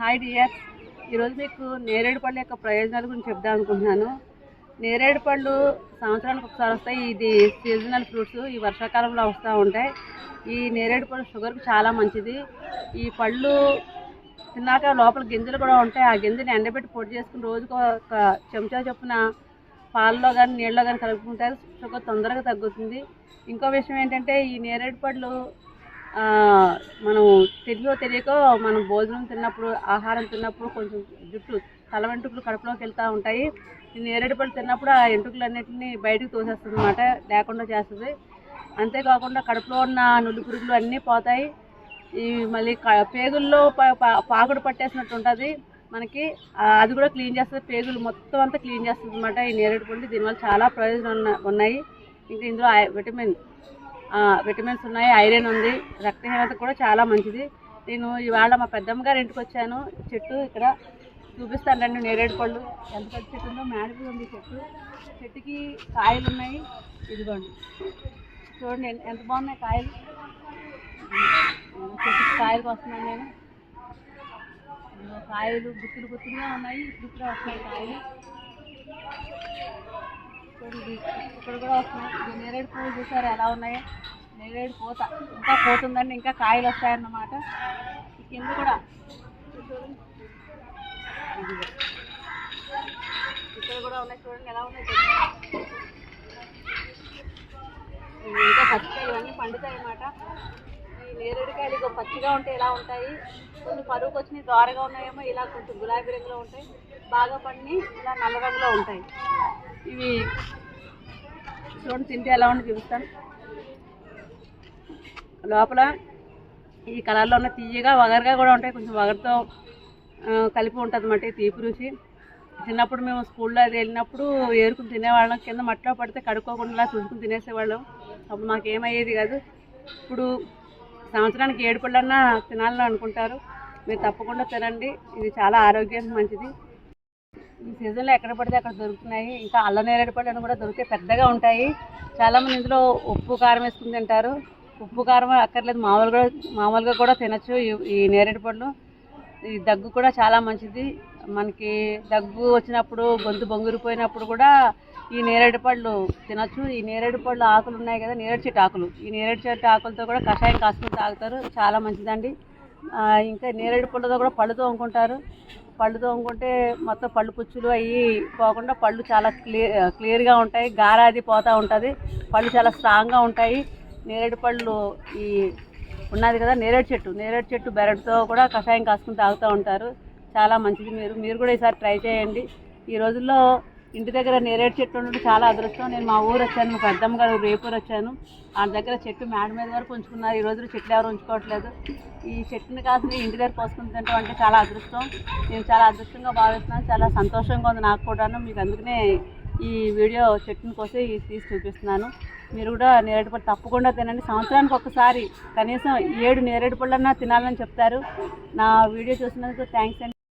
Hi dear ఈరోజు మీకు నేరేడు పళ్ళ యొక్క ప్రయోజనాల గురించి చెప్దాం అనుకుంటున్నాను. నేరేడు పళ్ళు సంవత్సరానికి ఒకసారి వస్తాయి. ఇది సీజనల్ ఫ్రూట్స్ ఈ వర్షాకాలంలో వస్తూ ఉంటాయి. ఈ నేరేడు పళ్ళు షుగర్కి చాలా మంచిది. ఈ పళ్ళు తిన్నాక లోపల గింజలు కూడా ఉంటాయి. ఆ గింజలు ఎండబెట్టి పొడి చేసుకుని రోజుకు ఒక చెంచా చొప్పున పాలలో కానీ నీళ్ళలో కానీ కలుపుకుంటారు షుగర్ తొందరగా తగ్గుతుంది. ఇంకో విషయం ఏంటంటే ఈ నేరేడు పళ్ళు మనం తెలియో తెలియకో మనం భోజనం తిన్నప్పుడు ఆహారం తిన్నప్పుడు కొంచెం జుట్టు తల వెంట్రుకలు కడుపులోకి వెళ్తూ ఉంటాయి. నేరేడు పళ్ళు తిన్నప్పుడు ఆ వెంట్రుకలన్నింటినీ బయటకు తోసేస్తుంది అనమాట లేకుండా చేస్తుంది. అంతేకాకుండా కడుపులో ఉన్న నులి పురుగులు అన్నీ పోతాయి. ఈ మళ్ళీ పేగుల్లో పాకుడు పట్టేసినట్టు ఉంటుంది మనకి. అది కూడా క్లీన్ చేస్తుంది. పేగులు మొత్తం అంతా క్లీన్ చేస్తుంది అనమాట ఈ నేరేడు పళ్ళు దీనివల్ల చాలా ప్రయోజనాలు ఉన్నాయి. ఇంకా ఇందులో విటమిన్ విటమిన్స్ ఉన్నాయి ఐరన్ ఉంది. రక్తహీనత కూడా చాలా మంచిది. నేను ఇవాళ మా పెద్దమ్మ గారి ఇంటికి వచ్చాను. చెట్టు ఇక్కడ చూపిస్తాను రండి నేరేడు పళ్ళు. ఎంత పెద్ద చెట్టు ఉందో మేడకి ఉంది చెట్టు. చెట్టుకి కాయలు ఉన్నాయి. ఇదిగోండి. చూడండి ఎంత బాగున్నాయి కాయలు. చెట్టుకి కాయలు వస్తున్నాను నేను. కాయలు గుత్తులు గుత్తులుగా ఉన్నాయి. ఇప్పుడు వస్తున్నాయి కాయలు. చూడండి. ఇక్కడ కూడా వస్తున్నాయి నేరేడు పూలు చూసారు ఎలా ఉన్నాయి? నేరేడు పూత. ఇంకా పోతుందండి ఇంకా కాయలు వస్తాయన్నమాట. కింద కూడా. ఇక్కడ కూడా ఉన్నాయి చూడండి ఎలా ఉన్నాయి ఇంకా పచ్చికాయలు ఇవన్నీ పండుతాయి అన్నమాట ఈ నేరేడుకాయలు ఇక పచ్చిగా ఉంటే ఇలా ఉంటాయి? కొన్ని పరువుకు వచ్చినాయి ద్వారగా ఉన్నాయేమో ఇలా కొంచెం గులాబీ రంగులో ఉంటాయి. బాగా పండి ఇలా నల్ల రంగులో ఉంటాయి. ఇవి చూడండి తింటే ఎలా ఉండి చూపిస్తాను. లోపల ఈ కలర్లో ఉన్న తీయగా వగరగా కూడా ఉంటాయి. కొంచెం వగరతో కలిపి ఉంటుంది అన్నమాట ఈ తీపి రుచి. చిన్నప్పుడు మేము స్కూల్లో అది వెళ్ళినప్పుడు ఏరుకుని తినేవాళ్ళం. కింద మట్టిలో పడితే కడుక్కోకుండా ఇలా చూసుకుని తినేసేవాళ్ళం. అప్పుడు మాకు ఏమయ్యేది కాదు. ఇప్పుడు సంవత్సరానికి ఏడు పళ్ళన్నా తినాలని అనుకుంటారు. మీరు తప్పకుండా తినండి. ఇది చాలా ఆరోగ్యానికి మంచిది. ఈ సీజన్లో ఎక్కడ పడితే అక్కడ దొరుకుతున్నాయి. ఇంకా అల్ల నేరేడు పళ్ళు అని కూడా దొరికితే పెద్దగా ఉంటాయి. చాలామంది ఇందులో ఉప్పు కారం వేసుకుని తింటారు. ఉప్పు కారం అక్కర్లేదు. మామూలుగా మామూలుగా కూడా తినచ్చు ఈ- నేరేడు పళ్ళు. ఈ దగ్గు కూడా చాలా మంచిది. మనకి దగ్గు వచ్చినప్పుడు గొంతు బొంగురిపోయినప్పుడు కూడా ఈ నేరేడు పళ్ళు తినచ్చు. ఈ నేరేడు పళ్ళు ఆకులు ఉన్నాయి కదా నేరేడు చెట్టు ఆకులు. ఈ నేరేడు చెట్టు ఆకులతో కూడా కషాయం కాసుకుని తాగుతారు. చాలా మంచిదండి. ఇంకా నేరేడు పళ్ళతో కూడా పళ్ళు తోముకుంటారు. పళ్ళు తోముకుంటే మొత్తం పళ్ళు పుచ్చులు అవి పోకుండా పళ్ళు చాలా క్లియర్ క్లియర్గా ఉంటాయి గార అది పోతూ ఉంటుంది. పళ్ళు చాలా స్ట్రాంగ్గా ఉంటాయి. నేరేడు పళ్ళు ఈ ఉన్నది కదా నేరేడు చెట్టు. నేరేడు చెట్టు బెరడుతో కూడా కషాయం కాసుకుని తాగుతూ ఉంటారు. చాలా మంచిది మీరు. మీరు కూడా ఈసారి ట్రై చేయండి. ఈ రోజుల్లో ఇంటి దగ్గర నేరేడు చెట్టు ఉండడం చాలా అదృష్టం. నేను మా ఊరు వచ్చాను మా పెద్దమ్మ గారు రేపూరు వచ్చాను. ఆ దగ్గర చెట్టు మేడ మీద వరకు ఉంచుకున్నారు. ఈ రోజుల్లో చెట్లు ఎవరు ఉంచుకోవట్లేదు. ఈ చెట్టుని కాసిన ఇంటి దగ్గర పోసుకుని తింటాం అంటే చాలా అదృష్టం. నేను చాలా అదృష్టంగా భావిస్తున్నాను. చాలా సంతోషంగా ఉంది నాకు కూడాను. మీకు అందుకనే ఈ వీడియో చెట్టుని కోసి తీసి చూపిస్తున్నాను. మీరు కూడా నేరేడు పళ్ళు తప్పకుండా తినండి. సంవత్సరానికి ఒకసారి కనీసం ఏడు నేరేడు పళ్ళన్నా తినాలని చెప్తారు. నా వీడియో చూసినందుకు థ్యాంక్స్ అండి.